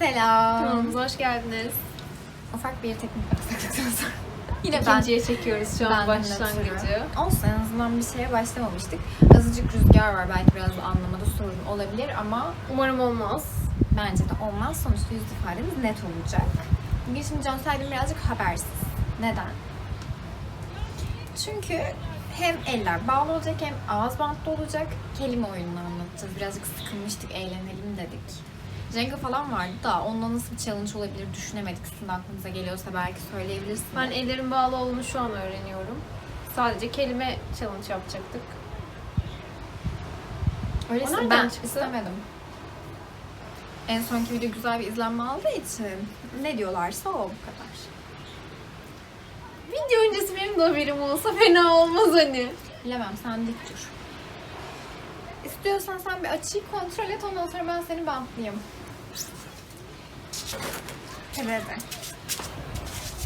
Selam. Kanalımıza hoş geldiniz. Ufak bir teknik aksaklıktan sonra. Yine ben İkinciye çekiyoruz şu an ben başlangıcı. Olsun en azından bir şeye başlamamıştık. Azıcık rüzgar var belki biraz anlamada sorun olabilir ama Umarım olmaz. bence de olmaz. Sonuçta yüz ifademiz net olacak. Bugün şimdi Cansel'den birazcık habersiz. Neden? Çünkü hem eller bağlı olacak hem ağız bantlı olacak. Kelime oyununu anlatacağız. Birazcık sıkılmıştık, eğlenelim dedik. Jenga falan vardı da onunla nasıl bir challenge olabilir düşünemedik. Sizin aklınıza geliyorsa belki söyleyebilirsiniz. Ben ellerin bağlı olduğunu şu an öğreniyorum. Sadece kelime challenge yapacaktık. Öyle O nereden ben çıktı? istemedim. En sonki video güzel bir izlenme aldığı için ne diyorlarsa o bu kadar. Video öncesi benim de haberim olsa fena olmaz hani. Bilemem sen dik dur. İstiyorsan sen bir açıyı kontrol et ondan sonra ben seni bantlayayım. Evet.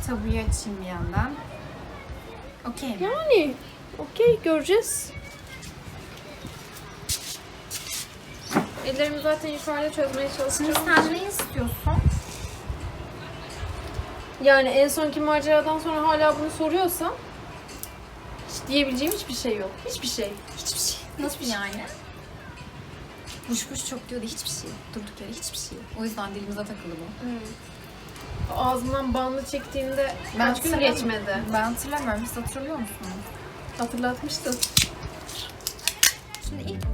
Tabuyu açayım bir yandan. Okey mi? Yani okey göreceğiz. Ellerimi zaten yukarıda çözmeye Şimdi çalışacağım. sen ne istiyorsun? Yani en sonki maceradan sonra hala bunu soruyorsan hiç diyebileceğim hiçbir şey yok. Hiçbir şey. Hiçbir şey. Nasıl yani? Buş buş çok diyordu hiçbir şey. Durduk yere hiçbir şey. O yüzden dilimize takıldı bu. Ağzımdan bandı çektiğimde Ben kaç gün hatırlamıyorum. geçmedi. Ben hatırlamıyorum. Siz hatırlıyor musunuz? Hatırlatmıştın. Şimdi ilk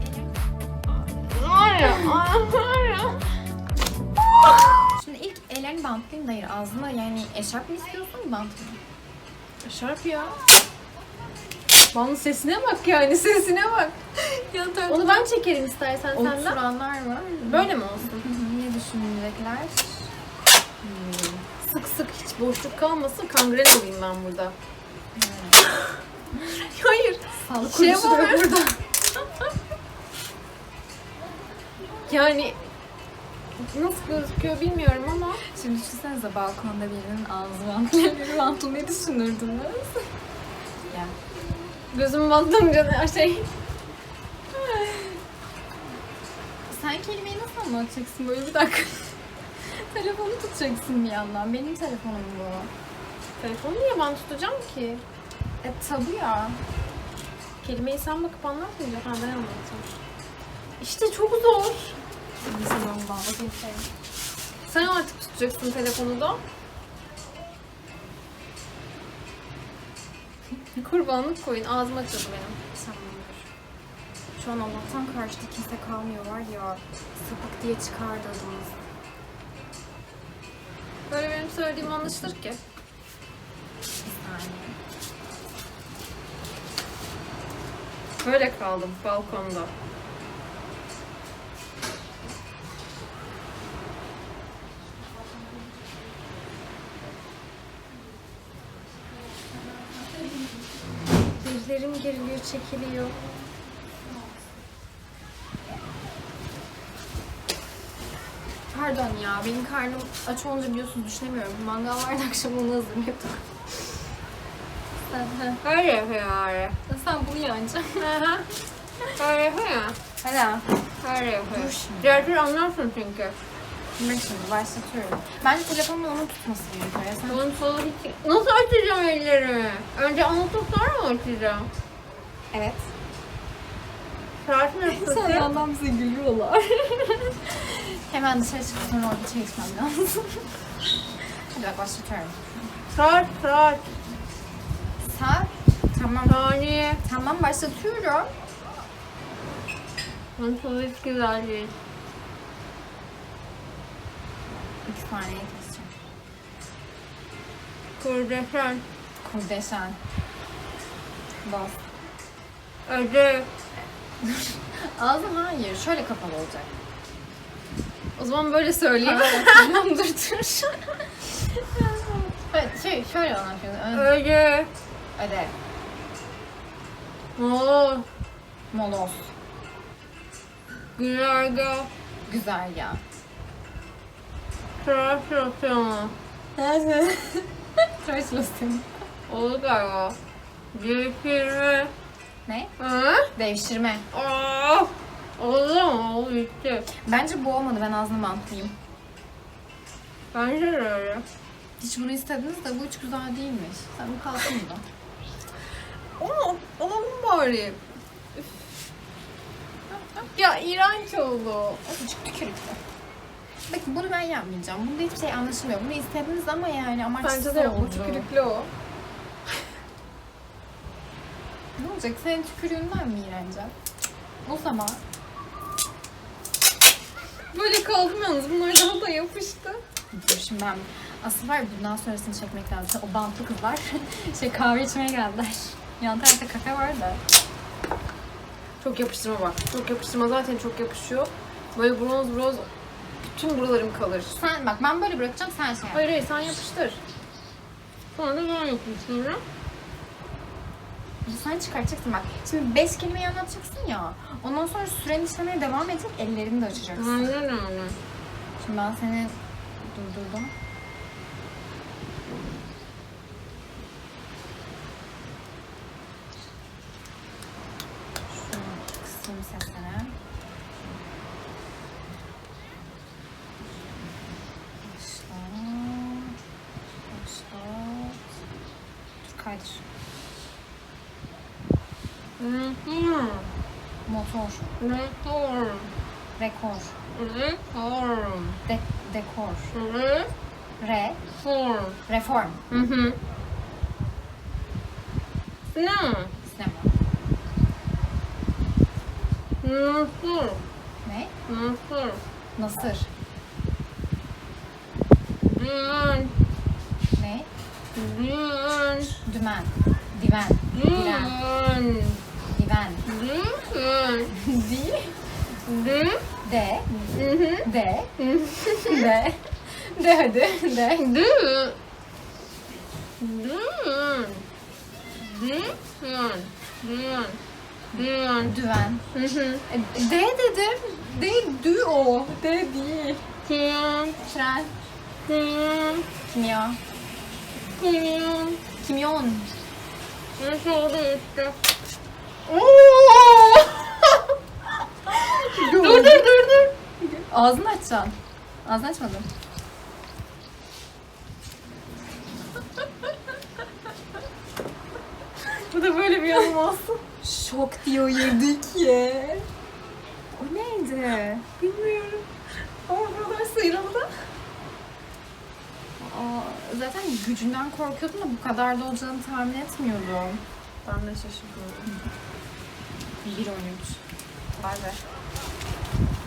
Var ya, var ya. Şimdi ilk ellerini bantlayayım da hayır ağzına yani eşarp mı istiyorsun bant mı? Şarp ya. Bandı sesine bak yani sesine bak. Ya tabii. Onu ben çekerim istersen senden. Oturanlar var. Böyle mi olsun? Ne düşünecekler? Sık sık hiç boşluk kalmasın kangren olayım ben burada. Hayır. Sağlık Şey var. burada. Yani nasıl gözüküyor bilmiyorum ama Şimdi düşünsenize balkonda birinin ağzı bantlı, elleri bantlı ne düşünürdünüz? Gözüm bantlanınca her şey. Sen kelimeyi nasıl anlatacaksın böyle bir dakika? Telefonu tutacaksın bir yandan. Benim telefonum bu. Telefonu niye ben tutacağım ki? E tabu ya. Kelimeyi sen bakıp anlatmayacaksın. Ha ben anlatacağım. İşte çok zor. Neyse ben seni. Sen artık tutacaksın telefonu da. Kurbanlık koyun. Ağzıma açıldı benim. Tamamdır. Şu an Allah'tan karşıda kimse kalmıyor var ya. Sapık diye çıkardı adımız. Böyle benim söylediğim anlaşılır ki. Bir saniye. Böyle kaldım balkonda. Dizlerim geriliyor, çekiliyor. Pardon ya benim karnım aç olunca biliyorsunuz düşünemiyorum. Mangal vardı akşam onu hazırlıyorduk. Öyle yapıyor öyle. sen bunu yanacaksın. Öyle yapıyor ya. Hala. Öyle yapıyor. Dur şimdi. Diğer türlü anlarsın çünkü. Ben şimdi başlatıyorum. Bence telefonun onun tutması gerekiyor. Ya sen Onun solu hiç... Nasıl açacağım ellerimi? Önce anlatıp sonra mı açacağım? Evet. Saat nasıl? yandan bize gülüyorlar. Hemen dışarı çıkıp sonra orada çay içmem lazım. Hadi bak başlatıyorum. Saat, saat. Saat. Tamam. Saniye. Tamam başlatıyorum. Onun solu hiç güzel değil. İki saniye keseceğim. Kurdeşen. Kurdeşen. Bas. Öde. Ağzım hayır. Şöyle kapalı olacak. O zaman böyle söyleyeyim. tamam dur dur. evet, şey, şöyle anlatıyorsun. Ön, Öde. öde. Oo. Moloz. Gülerge. Güzel ya. Tıraş yapıyor Nerede? Tıraş losyonu. Oldu galiba. Devşirme. Ne? Hı? Devşirme. Aa. Oldu mu? Oldu bitti. Bence bu olmadı. Ben ağzını bantlayayım. Bence de öyle. Hiç bunu istediniz de bu hiç güzel değilmiş. Sen bu kalsın da. Ama alalım bari. Üf. ya iğrenç oldu. Azıcık tükürüktü. Bakın bunu ben yapmayacağım. Bunda hiçbir şey anlaşılmıyor. Bunu istediniz ama yani amaçsız Bence de oldu. bu tükürüklü o. Ne olacak? Senin tükürüğünden mi iğreneceğim? O zaman Böyle kaldım yalnız. Bunlar daha da yapıştı. Dur şimdi ben asıl var ya, bundan sonrasını çekmek lazım. O bantlı kızlar şey kahve içmeye geldiler. Yan tarafta kafe var da. Çok yapıştırma bak. Çok yapıştırma zaten çok yapışıyor. Böyle bronz bronz bütün buralarım kalır. Sen bak ben böyle bırakacağım sen şey yap. Hayır hayır sen yapıştır. Sonra da ben yapıştırıyorum. Sen çıkartacaksın bak. Şimdi beş kelimeyi anlatacaksın ya. Ondan sonra süren işlemeye devam edecek. Ellerini de açacaksın. Aynen öyle. Şimdi ben seni durdurdum. Şunu kısayım sesini. Rekor. Motor. Rekor. Rekor. Rekor. De dekor. Re. Rekor. Reform. Hı hı. Ne? Sinema. Nasıl? Ne? Nasıl? Nasır. Diren. Ne? Diren. Dümen. Diven. Diren. Diren. Diren. Di. Di. De. De. De. De hadi. De. Di. Diren. Diren. Düven. E, De dedim. De dü o. De değil. Tren. Kimya. Diren. Kimyon. Nasıl oldu işte? dur dur dur dur. Ağzını açacaksın. Ağzını açmadım. Bu da böyle bir yanım olsun. Şok diyor yedik ya. O neydi? Bilmiyorum. Ama buralar sıyrıldı. Aa, zaten gücünden korkuyordum da bu kadar da olacağını tahmin etmiyordum. Ben de şaşırdım. 1 13. Vay be.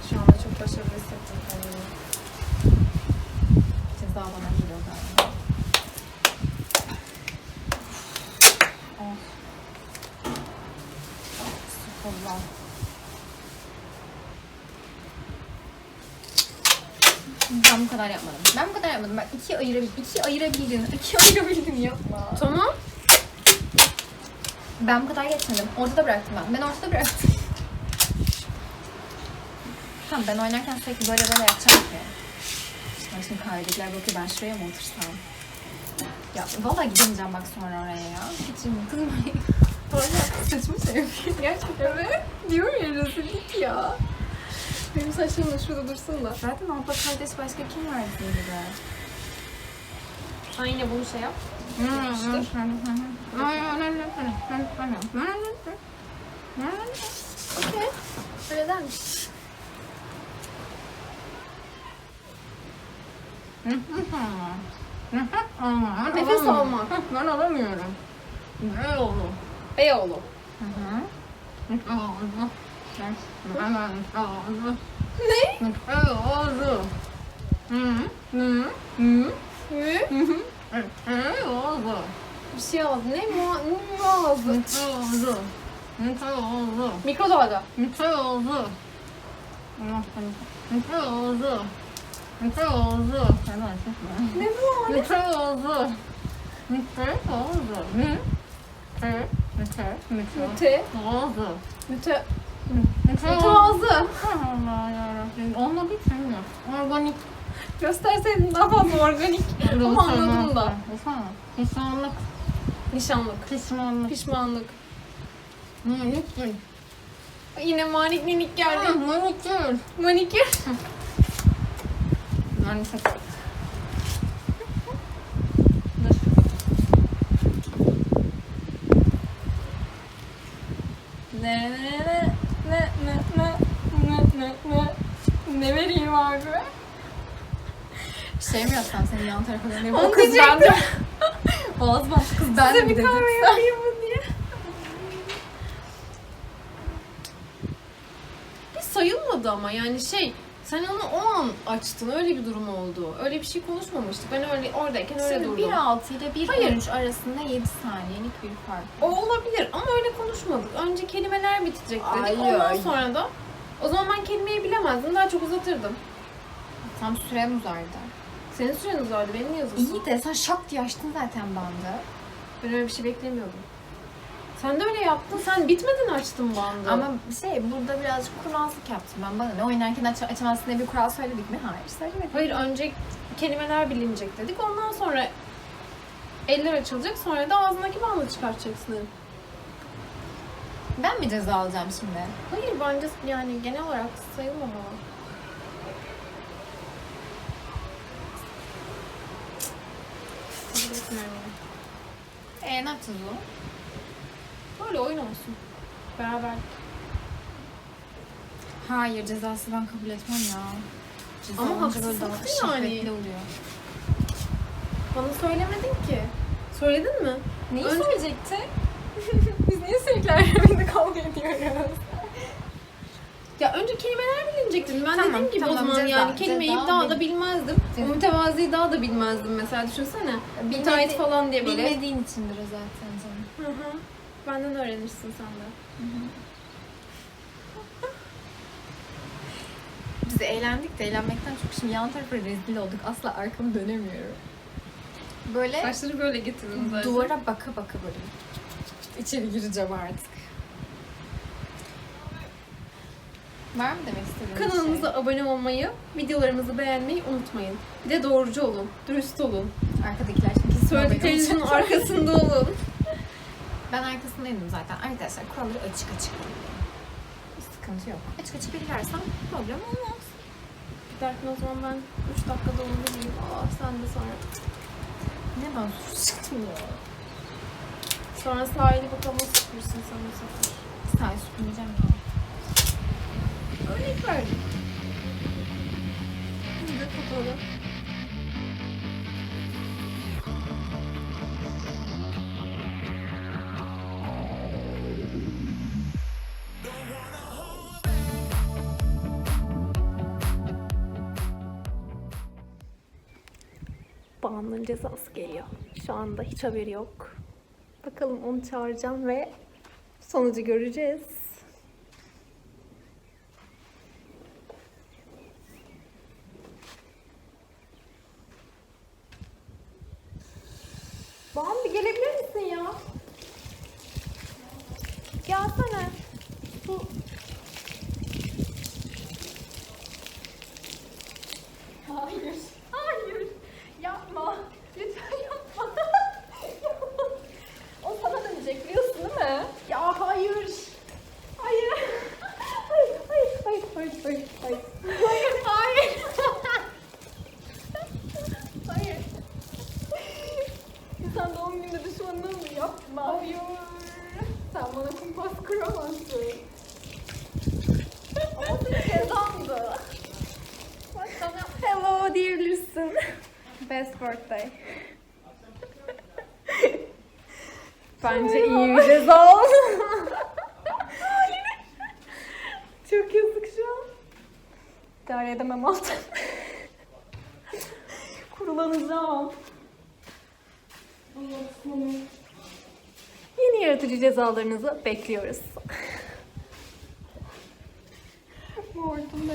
Şu anda çok başarılı hissettim kendimi. Ceza bana geliyor galiba. Oh. Sıkıldım. Ben bu kadar yapmadım. Ben bu kadar yapmadım. Ben iki ayırabildim. İki ayırabildin. İki ayırabildin yapma. Tamam. Ben bu kadar geçmedim. Ortada bıraktım ben. Ben ortada bıraktım. tamam ben oynarken sürekli böyle böyle yapacağım ki. Ben şimdi kahvedekiler bakıyor ben şuraya mı otursam? Ya vallahi gidemeyeceğim bak sonra oraya ya. Geçeyim? Kızım Valla saçımı şey yapıyor. Gerçekten evet. Diyor ya rezillik ya. Benim saçlarım da şurada dursun da. Zaten abla kardeş başka kim var gibi? Sen yine bunu şey yap. Okey. Öyle dermiş. Nefes almak. Ben alamıyorum. Beyoğlu. Beyoğlu. Ne? Bir şey aldı. Ne? Mu ne ağzı? Mikrodalga. Ne bu? Müte. Müte. Mütevazı. Onunla bitmiyor. Organik. Gösterseydin daha fazla organik. Ama anladım da. Pişmanlık. Nişanlık. Pişmanlık. Pişmanlık. Manikür. Yine manik minik geldi. Ha, manikür. Manikür. Maalesef. Ne ne ne ne ne ne ne ne ne ne vereyim abi? Şey mi yapsam seni yan tarafa döneyim? O kız bende. Boğaz bantı kız ben Size mi bir dedim. kahve yapayım mı diye. Bir sayılmadı ama yani şey sen onu o an açtın öyle bir durum oldu. Öyle bir şey konuşmamıştık. Ben öyle oradayken öyle Şimdi durdum. 1.6 ile Hayır. 1.13 arasında 7 saniyelik bir fark. O olabilir ama öyle konuşmadık. Önce kelimeler bitecek dedik. Hayır. Ondan sonra da o zaman ben kelimeyi bilemezdim. Daha çok uzatırdım. Tam sürem uzardı. Senin süren uzardı. Benim niye uzasın? İyi de sen şak diye açtın zaten bandı. Ben öyle bir şey beklemiyordum. Sen de öyle yaptın. Sen bitmeden açtın bandı. Ama şey burada birazcık kuralsızlık yaptım ben. Bana ne oynarken aç açamazsın diye bir kural söyledik mi? Hayır söylemedik. Hayır önce kelimeler bilinecek dedik. Ondan sonra eller açılacak. Sonra da ağzındaki bandı çıkartacaksın. Ben mi ceza alacağım şimdi? Hayır bence yani genel olarak sayılmamalı. Kabul etmiyorum. Eee ne yapacağız o? Böyle oyun olsun. Beraber. Hayır cezası ben kabul etmem ya. Ceza Ama olunca böyle haksızlık daha yani. şiddetli oluyor. Bana söylemedin ki. Söyledin mi? Neyi Önce- söyleyecekti? Biz niye sürekli aramızda kavga ediyoruz? Ya önce kelimeler bilinecektin. Ben Tamam, dediğim gibi o tamam, zaman ceza, yani kelimeyi ceza daha bil- da bilmezdim. Ceza. Mütevaziyi daha da bilmezdim mesela düşünsene. Müteahhit falan diye böyle. Bilmediğin içindir o zaten canım. Hı hı. Benden öğrenirsin sen de. Biz eğlendik de eğlenmekten çok şimdi yan tarafa rezil olduk. Asla arkamı dönemiyorum. Böyle Saçları böyle getirdin zaten. duvara baka baka böyle içeri gireceğim artık. Var mı demek istediğin bir Kanalımıza şey? abone olmayı, videolarımızı beğenmeyi unutmayın. Bir de doğrucu olun, dürüst olun. Arkadakiler şimdi Söylediklerinizin arkasında olun. Ben arkasındaydım zaten. Arkadaşlar kuralları açık açık. Bir sıkıntı yok. Açık açık bilgilersem problem olmaz. Giderken o zaman ben 3 dakikada onu bileyim. Aa sen de sonra. Ne ben sus çıktım ya. Sonra sahili bakalım nasıl süpürsün sen bu sefer. Sağ süpürmeyeceğim ya. Örnek verdim. Bir de fotoğraf. Bağımlının cezası geliyor. Şu anda hiç haberi yok. Bakalım onu çağıracağım ve sonucu göreceğiz. Bambi gelebilir misin ya? Gelsene. Su. Hayır. Hayır. Yapma. Lütfen yapma. o sana dönecek biliyorsun değil mi? Ya hayır. Hayır. Hayır, hayır, hayır, hayır, hayır, hayır. Hayır, hayır. hayır. Sen doğum gününde düşmanına mı yapma? Hayır. Sen bana kumpas kuramazsın. Ama senin cezandı. Bak sana hello diyebilirsin. Best birthday. Bence iyi bir ceza oldu. Çok yazık şu an. İdare edemem altın. Kurulanacağım. Yeni yaratıcı cezalarınızı bekliyoruz. Mortum ne